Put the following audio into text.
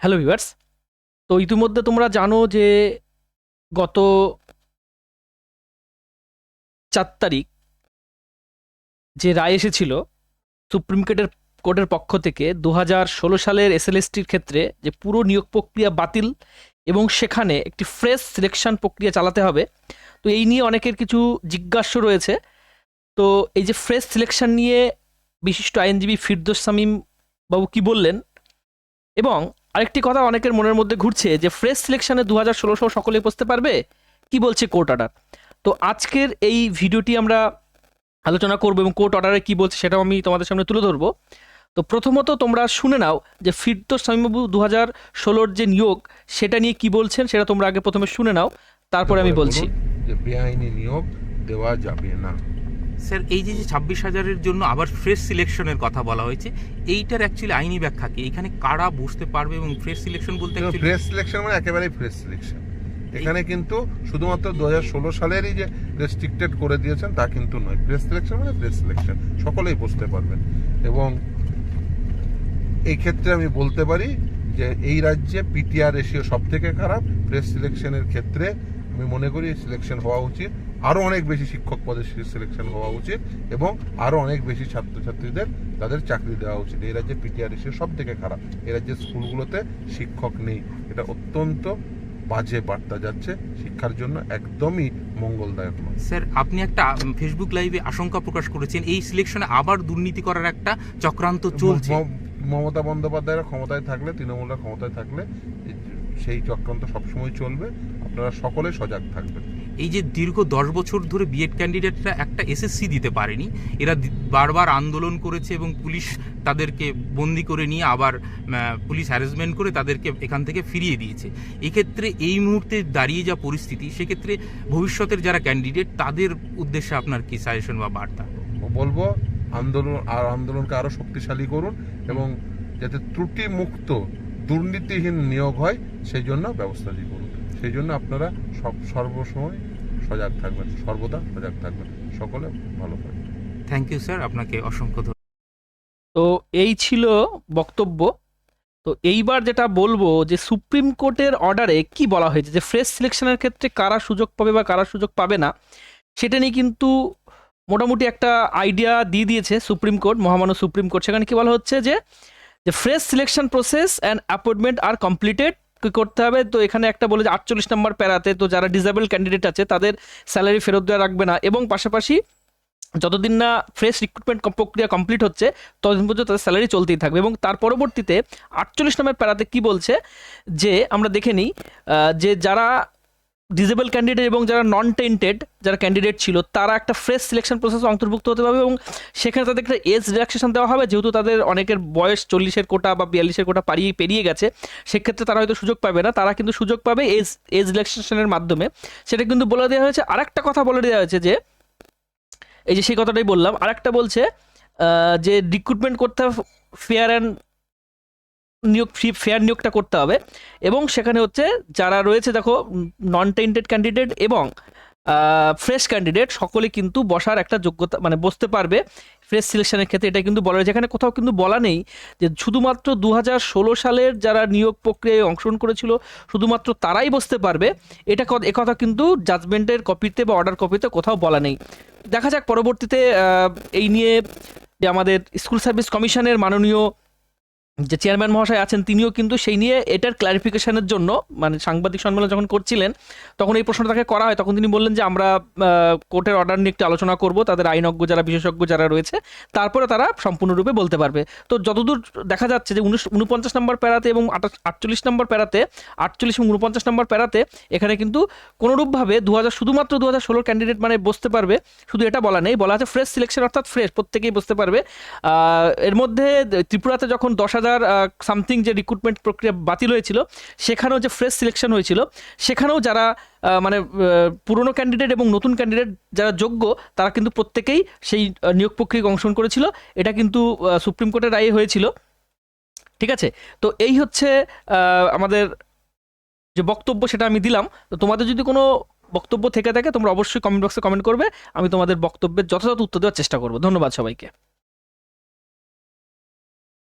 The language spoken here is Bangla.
হ্যালো ভিউয়ার্স, তো ইতিমধ্যে তোমরা জানো যে গত চার তারিখ যে রায় এসেছিল সুপ্রিম কোর্টের কোর্টের পক্ষ থেকে দু হাজার ষোলো সালের এসএলএসটির ক্ষেত্রে যে পুরো নিয়োগ প্রক্রিয়া বাতিল এবং সেখানে একটি ফ্রেশ সিলেকশন প্রক্রিয়া চালাতে হবে, তো এই নিয়ে অনেকের কিছু জিজ্ঞাস্য রয়েছে। তো এই যে ফ্রেশ সিলেকশন নিয়ে বিশিষ্ট আইনজীবী ফিরদোস সামিম বাবু কি বললেন? এবং আরেকটি কথা অনেকের মনের মধ্যে ঘুরছে যে ফ্রেশ সিলেকশনে দু হাজার ষোলোশো সকলেই বসতে পারবে? কি বলছে কোর্ট অর্ডার তো আজকের এই ভিডিওটি আমরা আলোচনা করব এবং কোর্ট অর্ডারে কি বলছে সেটাও আমি তোমাদের সামনে তুলে ধরবো। তো প্রথমত তোমরা শুনে নাও যে ফিরদোস সামিমবাবু দু হাজার ষোলোর যে নিয়োগ সেটা নিয়ে কি বলছেন সেটা তোমরা আগে প্রথমে শুনে নাও তারপরে আমি বলছি। যে বেআইনি নিয়োগ দেওয়া যাবে না। স্যার এই যে ছাব্বিশ হাজারের জন্য আবার ফ্রেশ সিলেকশনের কথা বলা হয়েছে এইটার অ্যাকচুয়ালি আইনি ব্যাখ্যা কি? এখানে কারা বুঝতে পারবে এবং ফ্রেশ সিলেকশন বলতে ফ্রেশ সিলেকশন মানে একেবারেই ফ্রেশ সিলেকশন এখানে কিন্তু শুধুমাত্র দু হাজার ষোলো সালেরই যে রেস্ট্রিক্টেড করে দিয়েছেন তা কিন্তু নয়। ফ্রেশ সিলেকশন মানে ফ্রেশ সিলেকশন সকলেই বুঝতে পারবেন। এবং এই ক্ষেত্রে আমি বলতে পারি যে এই রাজ্যে পিটিআর রেশিও সব থেকে খারাপ। ফ্রেশ সিলেকশনের ক্ষেত্রে আমি মনে করি সিলেকশন হওয়া উচিত। আরও অনেক বেশি শিক্ষক পদের সিলেকশন হওয়া উচিত এবং আরও অনেক বেশি ছাত্রছাত্রীদের তাদের চাকরি দেওয়া উচিত। এই রাজ্যে পিটিআর রেশিও সব থেকে খারাপ। এই রাজ্যের স্কুলগুলোতে শিক্ষক নেই। এটা অত্যন্ত বাজে বার্তা যাচ্ছে। শিক্ষার জন্য একদমই মঙ্গলদায়ক নয়। স্যার আপনি একটা ফেসবুক লাইভে আশঙ্কা প্রকাশ করেছেন এই সিলেকশনে আবার দুর্নীতি করার একটা চক্রান্ত চলছে। মমতা বন্দ্যোপাধ্যায়রা ক্ষমতায় থাকলে তৃণমূলরা ক্ষমতায় থাকলে সেই চক্রান্ত সবসময় চলবে। আপনারা সকলে সজাগ থাকবেন। এই যে দীর্ঘ দশ বছর ধরে বিএড ক্যান্ডিডেটরা একটা এসএসসি দিতে পারেনি, এরা বারবার আন্দোলন করেছে এবং পুলিশ তাদেরকে বন্দি করে নিয়ে আবার পুলিশ হ্যারাসমেন্ট করে তাদেরকে এখান থেকে ফিরিয়ে দিয়েছে। এক্ষেত্রে এই মুহূর্তে দাঁড়িয়ে যা পরিস্থিতি, সেক্ষেত্রে ভবিষ্যতের যারা ক্যান্ডিডেট তাদের উদ্দেশ্যে আপনার কি সাজেশন বা বার্তা? বলব, আন্দোলন, আর আন্দোলনকে আরও শক্তিশালী করুন এবং যাতে ত্রুটি মুক্ত দুর্নীতিহীন নিয়োগ হয়, সেই জন্য ব্যবস্থা করুন সেই জন্য আপনারা সব সর্বসময় সজাগ থাকবেন সর্বদা সজাগ থাকবেন। সকলে ভালো থাকবেন। থ্যাংক ইউ স্যার আপনাকে অসংখ্য ধন্যবাদ তো এই ছিল বক্তব্য। তো এইবার যেটা বলব যে সুপ্রিম কোর্টের অর্ডারে কি বলা হয়েছে? যে ফ্রেশ সিলেকশনের ক্ষেত্রে কারা সুযোগ পাবে বা কারা সুযোগ পাবে না সেটা নিয়ে কিন্তু মোটামুটি একটা আইডিয়া দিয়ে দিয়েছে সুপ্রিম কোর্ট মহামান্য সুপ্রিম কোর্ট। সেখানে কি বলা হচ্ছে যে যে fresh selection process and appointment are completed করতে হবে। তো এখানে একটা বলে যে আটচল্লিশ নম্বর প্যারাতে তো যারা ডিজেবল ক্যান্ডিডেট আছে, তাদের স্যালারি ফেরত দেওয়া রাখবে না। এবং পাশাপাশি যতদিন না ফ্রেশ রিক্রুটমেন্ট প্রক্রিয়া কমপ্লিট হচ্ছে, ততদিন পর্যন্ত তাদের স্যালারি চলতেই থাকবে। এবং তার পরবর্তীতে আটচল্লিশ নম্বর প্যারাতে কি বলছে, যে আমরা দেখে নিই যে যারা ডিজেবল ক্যান্ডিডেট এবং যারা নন টেন্টেড যারা ক্যান্ডিডেট ছিল, তারা একটা ফ্রেশ সিলেকশন প্রসেস অন্তর্ভুক্ত হতে পারবে এবং সেখানে তাদের একটা এজ রিল্যাক্সেশন দেওয়া হবে। যেহেতু তাদের অনেকের বয়স চল্লিশের কোটা বা বিয়াল্লিশের কোটা পারিয়ে পেরিয়ে গেছে, সেক্ষেত্রে তারা হয়তো সুযোগ পাবে না। তারা কিন্তু সুযোগ পাবে এজ এজ রিল্যাক্সেশনের মাধ্যমে। সেটা কিন্তু বলে দেওয়া হয়েছে। আরেকটা কথা বলে দেওয়া হয়েছে যে, এই যে সেই কথাটাই বললাম, আরেকটা বলছে যে রিক্রুটমেন্ট করতে ফেয়ার অ্যান্ড নিয়োগ ফ্রি ফেয়ার নিয়োগটা করতে হবে। এবং সেখানে হচ্ছে যারা রয়েছে, দেখো নন টেন্টেড ক্যান্ডিডেট এবং ফ্রেশ ক্যান্ডিডেট সকলে কিন্তু বসার একটা যোগ্যতা মানে বসতে পারবে ফ্রেশ সিলেকশনের ক্ষেত্রে। এটা কিন্তু বলা হয়েছে এখানে কোথাও কিন্তু বলা নেই যে শুধুমাত্র দু সালের যারা নিয়োগ প্রক্রিয়ায় অংশগ্রহণ করেছিল, শুধুমাত্র তারাই বসতে পারবে। এটা একথা কিন্তু জাজমেন্টের কপিতে বা অর্ডার কপিতে কোথাও বলা নেই। দেখা যাক পরবর্তীতে এই নিয়ে যে আমাদের স্কুল সার্ভিস কমিশনের মাননীয় যে চেয়ারম্যান মহাশয় আছেন, তিনিও কিন্তু সেই নিয়ে এটার ক্লারিফিকেশনের জন্য মানে সাংবাদিক সম্মেলন যখন করছিলেন, তখন এই প্রশ্নটা তাকে করা হয়। তখন তিনি বললেন যে, আমরা কোর্টের অর্ডার নিয়ে একটু আলোচনা করব। তাদের আইনজ্ঞ যারা, বিশেষজ্ঞ যারা রয়েছে, তারপরে তারা সম্পূর্ণরূপে বলতে পারবে। তো যতদূর দেখা যাচ্ছে যে, উনিশ, উনপঞ্চাশ নম্বর প্যারাতে এবং আটাশ- আটচল্লিশ নম্বর প্যারাতে, আটচল্লিশ এবং উনপঞ্চাশ নম্বর প্যারাতে এখানে কিন্তু কোনোরূপভাবে দু হাজার শুধুমাত্র দু হাজার ষোলোর ক্যান্ডিডেট মানে বসতে পারবে। শুধু এটা বলা নেই, বলা আছে ফ্রেশ সিলেকশন অর্থাৎ ফ্রেশ প্রত্যেকেই বসতে পারবে। এর মধ্যে ত্রিপুরাতে যখন দশ হাজার সামথিং যে রিক্রুটমেন্ট প্রক্রিয়া বাতিল হয়েছিল, সেখানেও যে ফ্রেশ সিলেকশন হয়েছিল, সেখানেও যারা মানে পুরনো ক্যান্ডিডেট এবং নতুন ক্যান্ডিডেট যারা যোগ্য, তারা কিন্তু প্রত্যেকেই সেই নিয়োগ প্রক্রিয়ায় অংশগ্রহণ করেছিল। এটা কিন্তু সুপ্রিম কোর্টের রায়ে হয়েছিল। ঠিক আছে? তো এই হচ্ছে আমাদের যে বক্তব্য সেটা আমি দিলাম। তো তোমাদের যদি কোনো বক্তব্য থেকে থাকে, তোমরা অবশ্যই কমেন্ট বক্সে কমেন্ট করবে। আমি তোমাদের বক্তব্যের যথাযথ উত্তর দেওয়ার চেষ্টা করব। ধন্যবাদ সবাইকে।